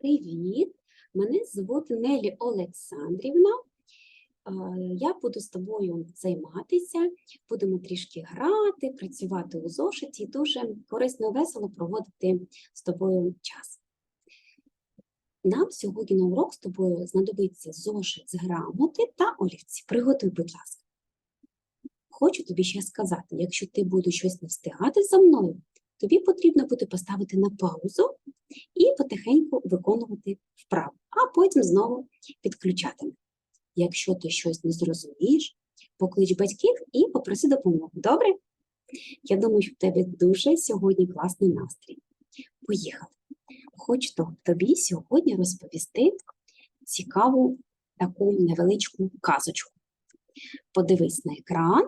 Привіт! Мене звати Нелі Олександрівна. Я буду з тобою займатися, будемо трішки грати, працювати у зошиті, дуже корисно весело проводити з тобою час. Нам сьогодні на урок з тобою знадобиться зошит з грамоти та олівці. Приготуй, будь ласка. Хочу тобі ще сказати, якщо ти будеш щось не встигати за мною, тобі потрібно буде поставити на паузу і потихеньку виконувати вправу, а потім знову підключати. Якщо ти щось не зрозумієш, поклич батьків і попроси допомоги. Добре? Я думаю, що в тебе дуже сьогодні класний настрій. Поїхали. Хочу тобі сьогодні розповісти цікаву таку невеличку казочку. Подивись на екран.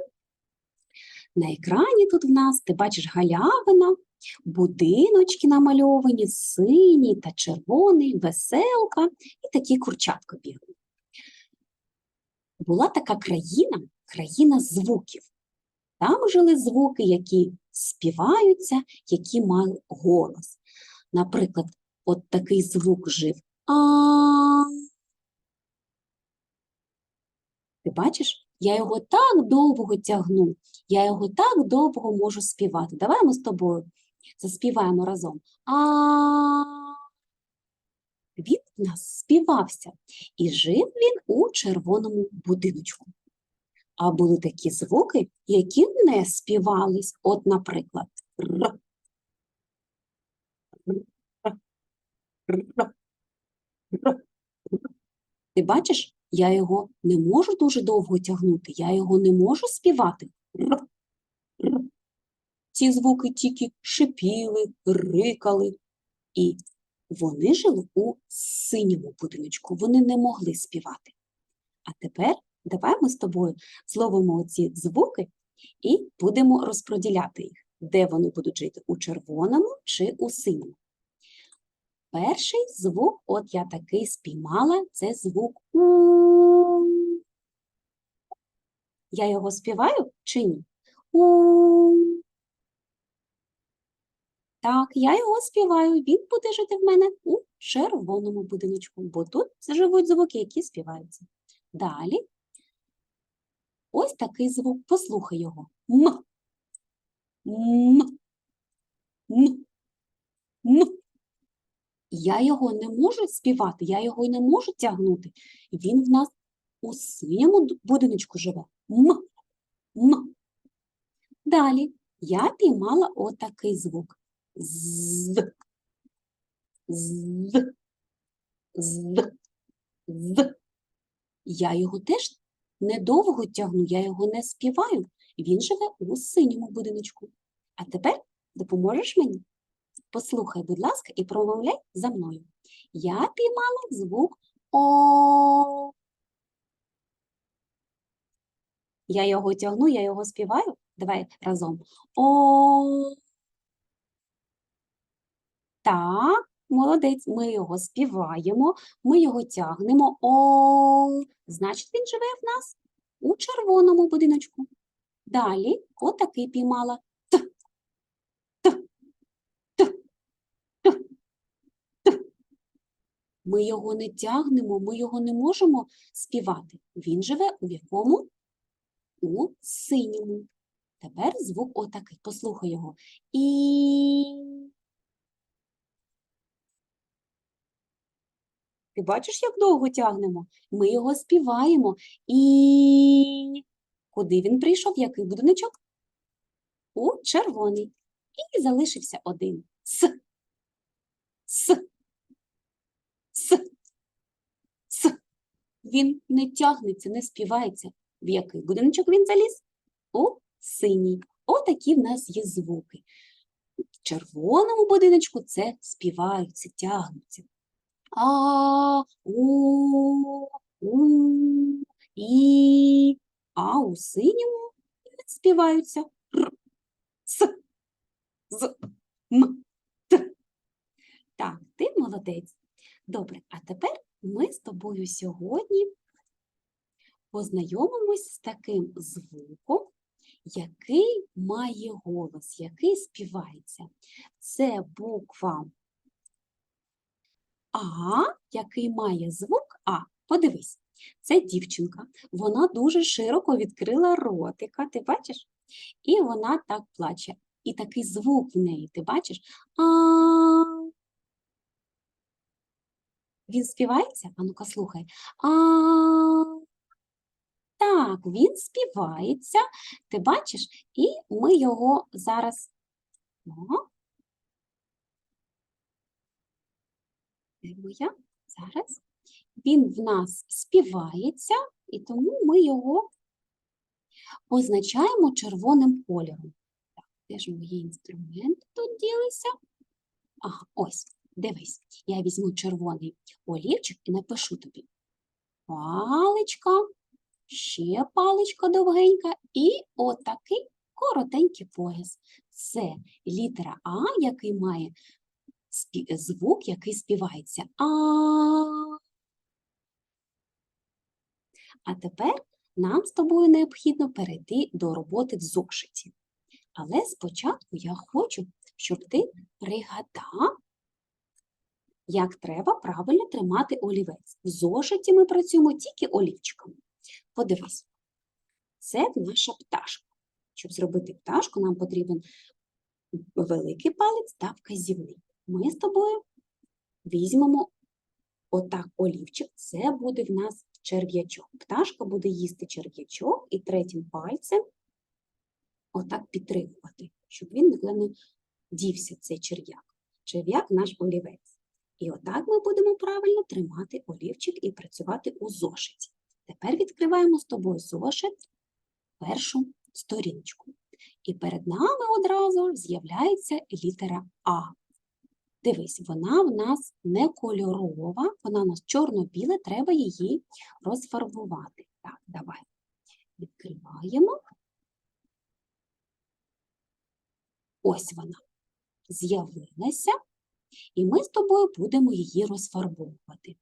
На екрані тут в нас ти бачиш галявина, будиночки намальовані, синій та червоний, веселка і такі курчатка бігають. Була така країна, країна звуків. Там жили звуки, які співаються, які мали голос. Наприклад, от такий звук жив а. Ти бачиш? Я його так довго тягну, я його так довго можу співати. Давай ми з тобою заспіваємо разом. А він в нас співався, і жив він у червоному будиночку. А були такі звуки, які не співались. От, наприклад. Ти бачиш, я його не можу дуже довго тягнути, я його не можу співати. Ці звуки тільки шипіли, рикали, і вони жили у синьому будиночку, вони не могли співати. А тепер давай ми з тобою зловимо оці звуки і будемо розподіляти їх, де вони будуть жити у червоному чи у синьому. Перший звук, от я такий спіймала, це звук У. Я його співаю чи ні? У. Так, я його співаю. Він буде жити в мене у червоному будиночку, бо тут живуть звуки, які співаються. Далі. Ось такий звук. Послухай його. М. М. М. Я його не можу співати, я його не можу тягнути. Він в нас у синьому будиночку живе. М. М. Далі я піймала отакий звук. З. З. З. З. Я його теж недовго тягну, я його не співаю. Він живе у синьому будиночку. А тепер допоможеш мені? Послухай, будь ласка, і промовляй за мною. Я піймала звук О. Я його тягну, я його співаю. Давай разом. О. Так, молодець. Ми його співаємо, ми його тягнемо. О. Значить, він живе в нас у червоному будиночку. Далі, отакий піймала. Т. Т. Т. Т. Т. Ми його не тягнемо, ми його не можемо співати. Він живе у якому? У синьому. Тепер звук отакий. Послухай його. І. Ти бачиш, як довго тягнемо? Ми його співаємо. І. Куди він прийшов? Який будиночок? У червоний. І залишився один. С. С. С. С. Він не тягнеться, не співається. В який будиночок він заліз? У синій. Отакі в нас є звуки. В червоному будиночку це співаються, тягнуться. А, у, у, і, а у синьому співаються. Р, с, з, м, т. Так, ти молодець. Добре, а тепер ми з тобою сьогодні познайомимось з таким звуком, який має голос, який співається. Це буква А, який має звук А. Подивись, це дівчинка. Вона дуже широко відкрила ротика, ти бачиш? І вона так плаче. І такий звук в неї, ти бачиш? А. Він співається? А ну-ка слухай. А. Так, він співається, ти бачиш, і ми його зараз. О. Зараз. Він в нас співається, і тому ми його позначаємо червоним кольором. Так, де ж мої інструменти тут ділися? Ага, ось, дивись, я візьму червоний олівчик і напишу тобі. Паличка, ще паличка довгенька і отакий коротенький пояс. Це літера А, який має звук, який співається. А. А тепер нам з тобою необхідно перейти до роботи в зошиті. Але спочатку я хочу, щоб ти пригадав, як треба правильно тримати олівець. В зошиті ми працюємо тільки олівчиками. Подивись, це наша пташка. Щоб зробити пташку, нам потрібен великий палець та вказівний. Ми з тобою візьмемо отак олівчик, це буде в нас черв'ячок. Пташка буде їсти черв'ячок і третім пальцем отак підтримувати, щоб він нікуди не дівся, цей черв'як. Черв'як наш олівець. І отак ми будемо правильно тримати олівчик і працювати у зошиті. Тепер відкриваємо з тобою зошит, першу сторіночку. І перед нами одразу з'являється літера А. Дивись, вона в нас не кольорова, вона у нас чорно-біла, треба її розфарбувати. Так, давай. Відкриваємо. Ось вона з'явилася, і ми з тобою будемо її розфарбовувати.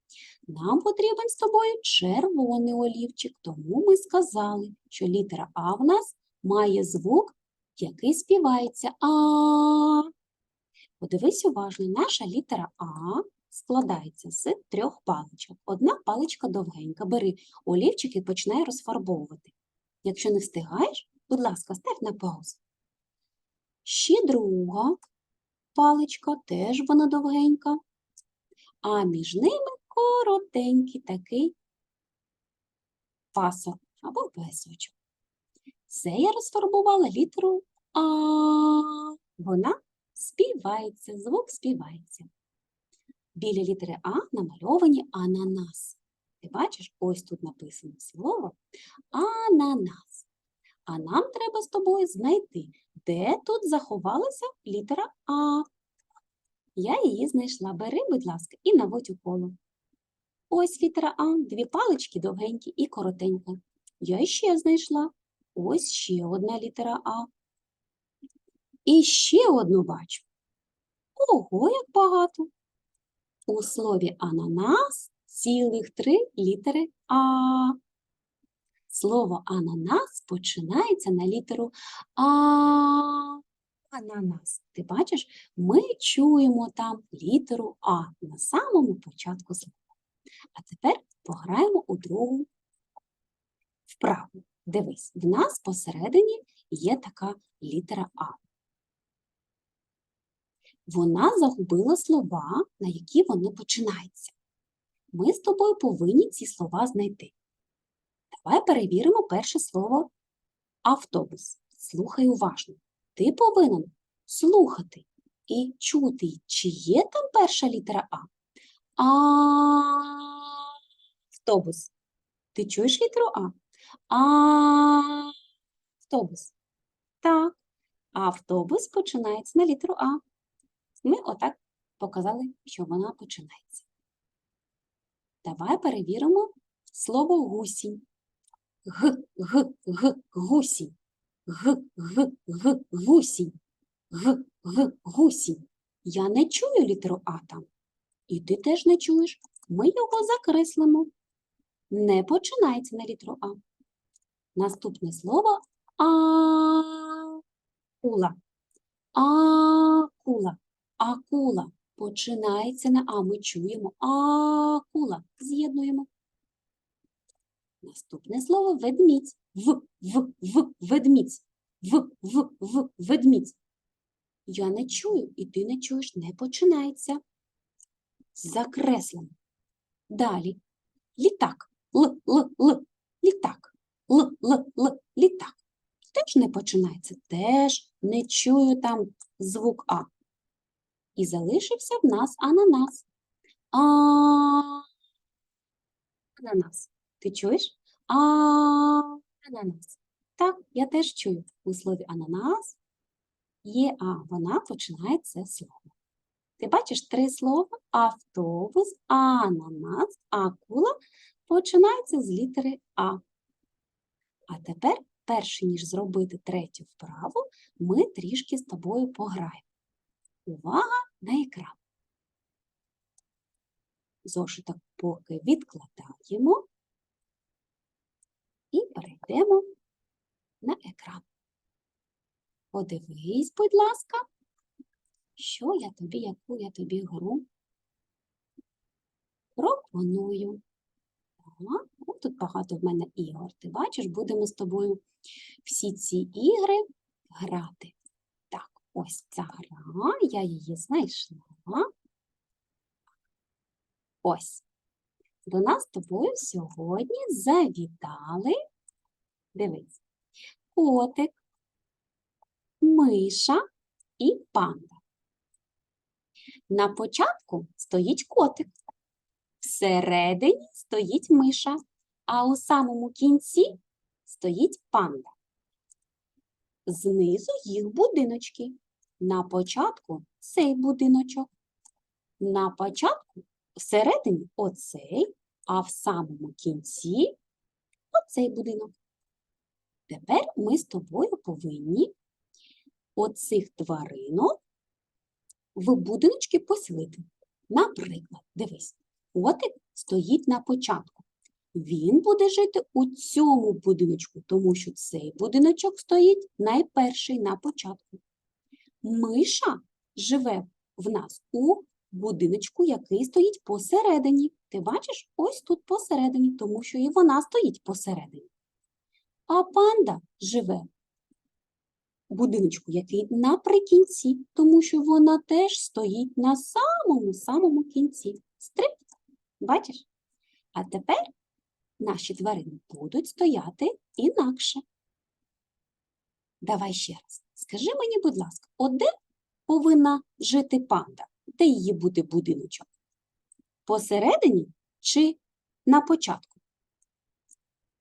Нам потрібен з тобою червоний олівчик, тому ми сказали, що літера А в нас має звук, який співається А. Подивись уважно, наша літера А складається з трьох паличок. Одна паличка довгенька. Бери олівчик і починай розфарбовувати. Якщо не встигаєш, будь ласка, став на паузу. Ще друга паличка, теж вона довгенька, а між ними коротенький такий пасок або песочок. Це я розфарбувала літеру А. Вона співається, звук співається. Біля літери А намальовані ананас. Ти бачиш, ось тут написано слово ананас. А нам треба з тобою знайти, де тут заховалася літера А. Я її знайшла. Бери, будь ласка, і наводь у коло. Ось літера А, дві палички довгенькі і коротенька. Я ще знайшла. Ось ще одна літера А. І ще одну бачу. Ого, як багато. У слові ананас цілих три літери А. Слово ананас починається на літеру А. Ананас. Ти бачиш, ми чуємо там літеру А на самому початку слова. А тепер пограємо у другу вправу. Дивись, в нас посередині є така літера А. Вона загубила слова, на які вони починаються. Ми з тобою повинні ці слова знайти. Давай перевіримо перше слово автобус. Слухай уважно. Ти повинен слухати і чути, чи є там перша літера А. Автобус. Ти чуєш літеру? А автобус. Так. Автобус починається на літеру А. Ми отак показали, що вона починається. Давай перевіримо слово гусінь. Г, г, г, гусінь. Г, г, г, гусінь. Г, г, гусінь. Я не чую літеру А там. І ти теж не чуєш. Ми його закреслимо. Не починається на літеру А. Наступне слово акула. Акула. Акула починається на А. Ми чуємо акула. З'єднуємо. Наступне слово ведмідь. В, в, в, ведмідь. В, в, в, ведмідь. Я не чую, і ти не чуєш, не починається. Закреслено. Далі. Літак. Л, л, л. Літак. Л, л, л. Літак. Теж не починається. Теж не чую там звук А. І залишився в нас ананас. А. Ананас. Ти чуєш? А. Ананас. Так, я теж чую. У слові ананас є А. Вона починає це слово. Ти бачиш три слова: автобус, ананас, акула починається з літери А. А тепер, перше ніж зробити третю вправу, ми трішки з тобою пограємо. Увага на екран. Зошиток поки відкладаємо і перейдемо на екран. Подивись, будь ласка, що я тобі, яку я тобі гру пропоную. Ага, о, тут багато в мене ігор. Ти бачиш, будемо з тобою всі ці ігри грати. Так, ось ця гра, я її знайшла. Ось. До нас з тобою сьогодні завітали. Дивись, котик, миша і панда. На початку стоїть котик, всередині стоїть миша, а у самому кінці стоїть панда. Знизу їх будиночки. На початку цей будиночок. На початку всередині оцей, а в самому кінці оцей будинок. Тепер ми з тобою повинні оцих тваринок в будиночки поселити. Наприклад, дивись, котик стоїть на початку. Він буде жити у цьому будиночку, тому що цей будиночок стоїть найперший на початку. Миша живе в нас у будиночку, який стоїть посередині. Ти бачиш, ось тут посередині, тому що і вона стоїть посередині. А панда живе у будиночку, який наприкінці, тому що вона теж стоїть на самому-самому кінці. Стрип, бачиш? А тепер наші тварини будуть стояти інакше. Давай ще раз. Скажи мені, будь ласка, от де повинна жити панда? Де її буде будиночок? Посередині чи на початку?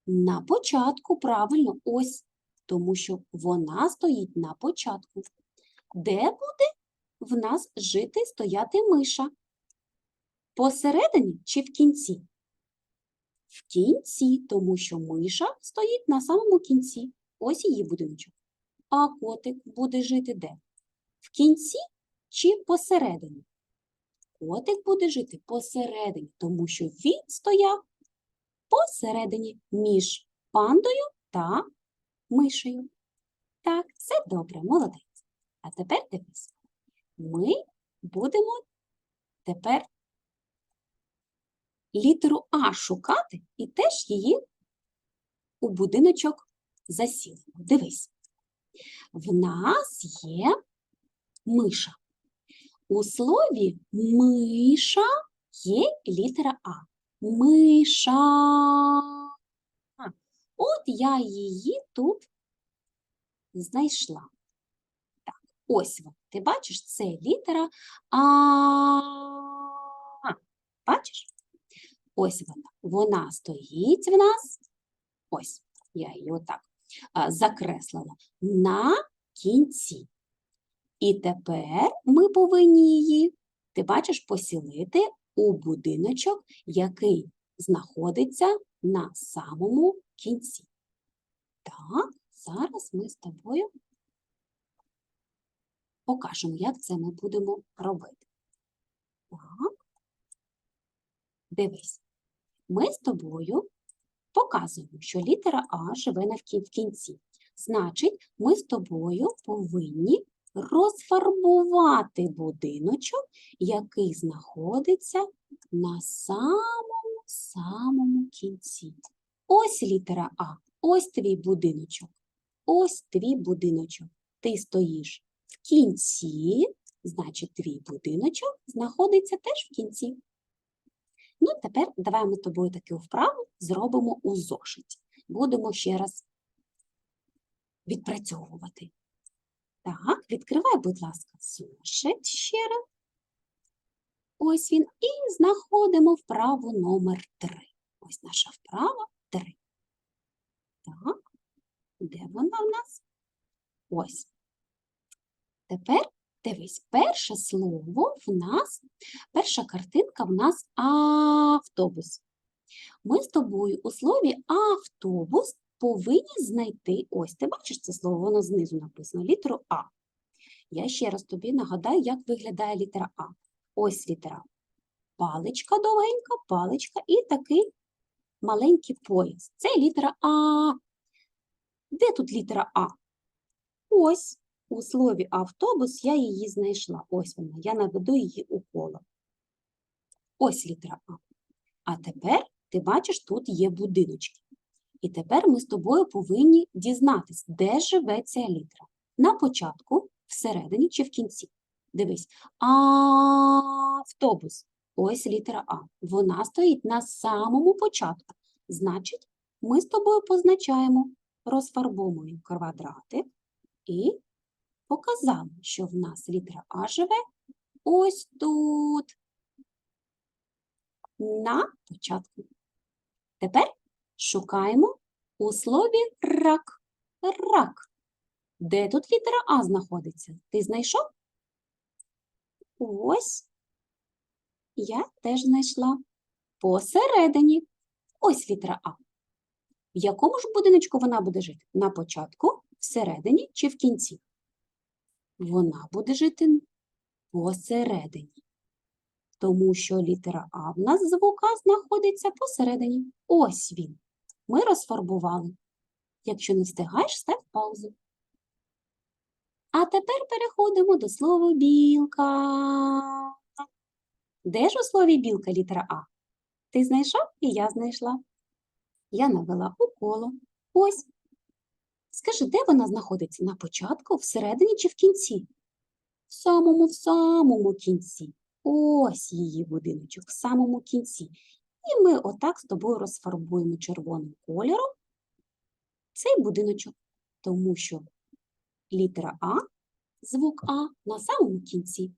На початку, правильно, ось, тому що вона стоїть на початку. Де буде в нас жити стояти миша? Посередині чи в кінці? В кінці, тому що миша стоїть на самому кінці. Ось її будиночок. А котик буде жити де? В кінці чи посередині? Котик буде жити посередині, тому що він стояв посередині між пандою та мишею. Так, все добре, молодець. А тепер дивись. Ми будемо тепер літеру А шукати і теж її у будиночок засілимо. Дивись. В нас є миша. У слові миша є літера А. Миша. От я її тут знайшла. Так, ось вона. Ти бачиш, це літера А. Бачиш? Ось вона. Вона стоїть в нас. Ось, я її отак закреслила на кінці. І тепер ми повинні її, ти бачиш, посілити у будиночок, який знаходиться на самому кінці. Так, зараз ми з тобою покажемо, як це ми будемо робити. Так, дивись, ми з тобою показуємо, що літера А живе на в кінці. Значить, ми з тобою повинні розфарбувати будиночок, який знаходиться на самому самому кінці. Ось літера А, ось твій будиночок. Ось твій будиночок. Ти стоїш в кінці, значить, твій будиночок знаходиться теж в кінці. Ну, тепер давай ми тобою таку вправу зробимо у зошиті. Будемо ще раз відпрацьовувати. Так, відкривай, будь ласка, зошит ще раз. Ось він. І знаходимо вправу номер 3. Ось наша вправа 3. Так, де вона в нас? Ось. Тепер дивись, перше слово в нас, перша картинка в нас автобус. Ми з тобою у слові автобус повинні знайти, ось ти бачиш це слово, воно знизу написано, літеру А. Я ще раз тобі нагадаю, як виглядає літера А. Ось літера. Паличка довгенька, паличка і такий маленький пояс. Це літера А. Де тут літера А? Ось у слові автобус я її знайшла. Ось вона. Я наведу її у коло. Ось літера А. А тепер ти бачиш, тут є будиночки. І тепер ми з тобою повинні дізнатись, де живе ця літера. На початку, всередині чи в кінці. Дивись, автобус. Ось літера А. Вона стоїть на самому початку. Значить, ми з тобою позначаємо, розфарбовуємо квадратик і показали, що в нас літера А живе ось тут, на початку. Тепер шукаємо у слові рак. Рак. Де тут літера А знаходиться? Ти знайшов? Ось. Я теж знайшла. Посередині. Ось літера А. В якому ж будиночку вона буде жити? На початку, всередині чи в кінці? Вона буде жити посередині. Тому що літера А в нас звука знаходиться посередині. Ось він. Ми розфарбували. Якщо не встигаєш, став паузу. А тепер переходимо до слова білка. Де ж у слові білка літера А? Ти знайшов і я знайшла. Я навела у коло. Ось. Скажи, де вона знаходиться? На початку, всередині чи в кінці? В самому, в самому кінці. Ось її будиночок, в самому кінці. І ми отак з тобою розфарбуємо червоним кольором цей будиночок, тому що літера А, звук А на самому кінці.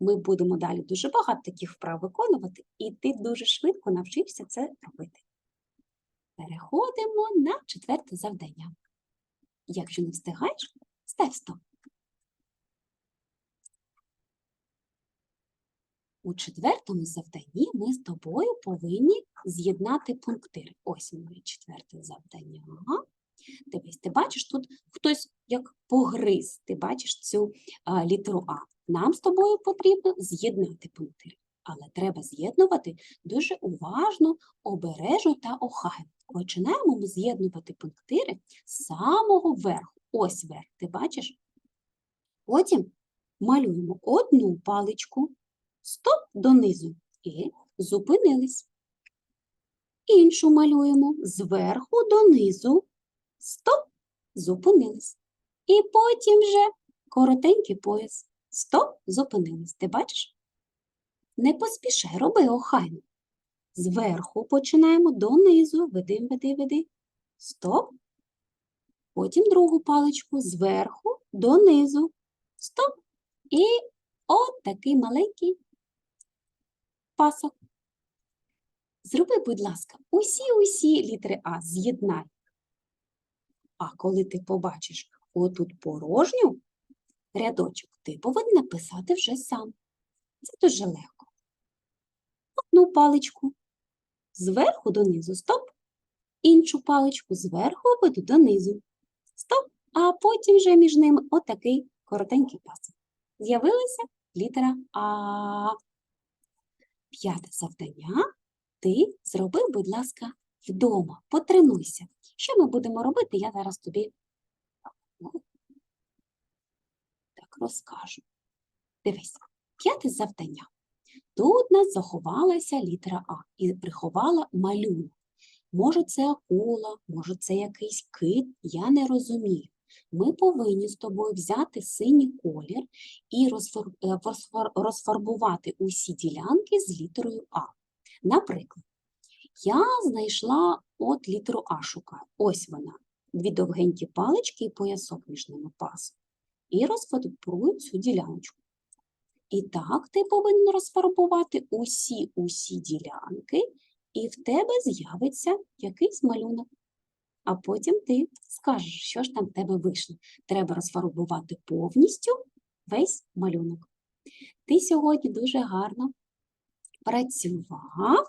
Ми будемо далі дуже багато таких вправ виконувати, і ти дуже швидко навчишся це робити. Переходимо на четверте завдання. Якщо не встигаєш, став стоп. У четвертому завданні ми з тобою повинні з'єднати пунктири. Ось моє четверте завдання. Дивись, ти бачиш, тут хтось як погриз, ти бачиш цю а, літеру А. Нам з тобою потрібно з'єднати пунктири. Але треба з'єднувати дуже уважно, обережно та охайно. Починаємо ми з'єднувати пунктири з самого верху. Ось верх, ти бачиш? Потім малюємо одну паличку, стоп донизу і зупинились. Іншу малюємо зверху донизу, стоп, зупинились. І потім вже коротенький пояс. Стоп, зупинились. Ти бачиш? Не поспішай, роби охайно. Зверху починаємо донизу, веди, веди, веди. Стоп. Потім другу паличку зверху донизу. Стоп. І от такий маленький пасок. Зроби, будь ласка, усі-усі літери А з'єднай. А коли ти побачиш отут порожню рядочок, ти повинен написати вже сам. Це дуже легко. Одну паличку зверху донизу стоп, іншу паличку зверху веду донизу. Стоп, а потім вже між ними отакий коротенький пасок. З'явилася літера А. П'яте завдання ти зроби, будь ласка, вдома. Потренуйся. Що ми будемо робити, я зараз тобі так розкажу. Дивись, п'яте завдання. Тут нас заховалася літера А і приховала малюнок. Може, це акула, може, це якийсь кит, я не розумію. Ми повинні з тобою взяти синій колір і е, розфар- розфарбувати усі ділянки з літерою А. Наприклад, я знайшла от літеру А шукаю. Ось вона. Дві довгенькі палички і поясок між ними пас. І розфарбую цю діляночку. І так ти повинен розфарбувати усі усі ділянки, і в тебе з'явиться якийсь малюнок. А потім ти скажеш, що ж там в тебе вийшло. Треба розфарбувати повністю весь малюнок. Ти сьогодні дуже гарно працював.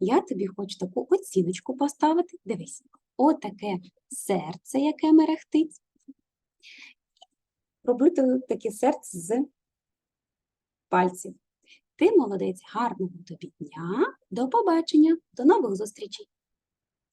Я тобі хочу таку оціночку поставити. Дивись, отаке серце, яке мерехтить. Робити таке серце з пальців. Ти молодець, гарного тобі дня. До побачення, до нових зустрічей.